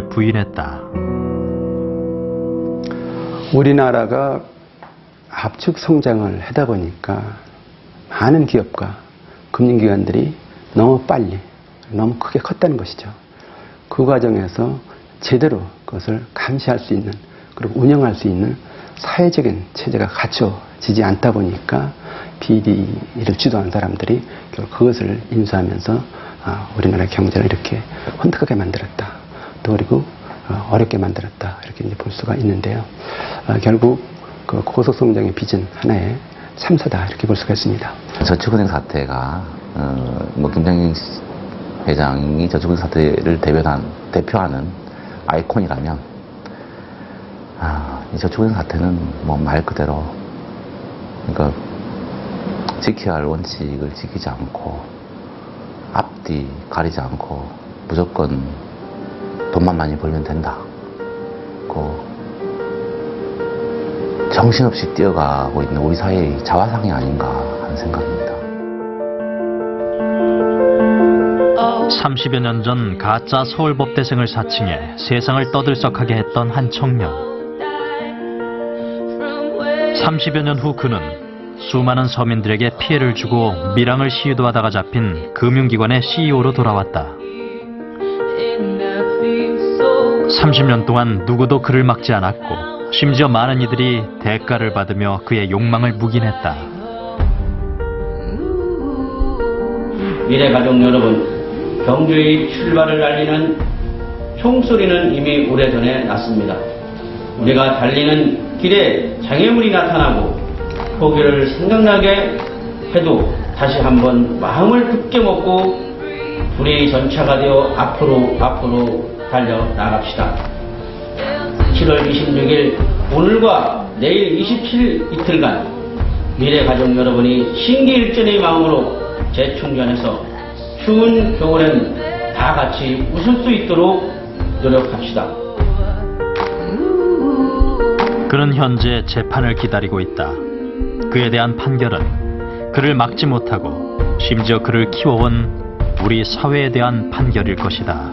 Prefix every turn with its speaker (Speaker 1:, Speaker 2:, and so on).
Speaker 1: 책임을 부인했다.
Speaker 2: 우리나라가 압축 성장을 하다 보니까 많은 기업과 금융기관들이 너무 빨리, 너무 크게 컸다는 것이죠. 그 과정에서 제대로 그것을 감시할 수 있는, 그리고 운영할 수 있는 사회적인 체제가 갖춰지지 않다 보니까 비리를 주도한 사람들이 결국 그것을 인수하면서 아, 우리나라 경제를 이렇게 혼탁하게 만들었다. 또 그리고 어, 어렵게 만들었다. 이렇게 이제 볼 수가 있는데요. 아, 결국 그 고속성장의 빚은 하나의 참사다. 이렇게 볼 수가 있습니다.
Speaker 3: 저축은행 사태가 어, 뭐 김정인 회장이 저축은행 사태를 대변한 대표하는 아이콘이라면 아, 이 저축은행 사태는 뭐 말 그대로 그러니까 지켜야 할 원칙을 지키지 않고 앞뒤 가리지 않고 무조건 돈만 많이 벌면 된다. 그 정신없이 뛰어가고 있는 우리 사회의 자화상이 아닌가 하는 생각입니다.
Speaker 1: 30여 년 전 가짜 서울법대생을 사칭해 세상을 떠들썩하게 했던 한 청년. 30여 년 후 그는 수많은 서민들에게 피해를 주고 밀항을 시도하다가 잡힌 금융기관의 CEO로 돌아왔다. 30년 동안 누구도 그를 막지 않았고 심지어 많은 이들이 대가를 받으며 그의 욕망을 묵인했다.
Speaker 4: 미래 가족 여러분, 경주의 출발을 알리는 총소리는 이미 오래전에 났습니다. 우리가 달리는 길에 장애물이 나타나고 포기를 생각나게 해도 다시 한번 마음을 굳게 먹고 불의 전차가 되어 앞으로 앞으로 달려 나갑시다. 7월 26일 오늘과 내일 27일 이틀간 미래 가족 여러분이 신기일전의 마음으로 재충전해서 추운 겨울엔 다 같이 웃을 수 있도록 노력합시다.
Speaker 1: 그는 현재 재판을 기다리고 있다. 그에 대한 판결은 그를 막지 못하고 심지어 그를 키워온 우리 사회에 대한 판결일 것이다.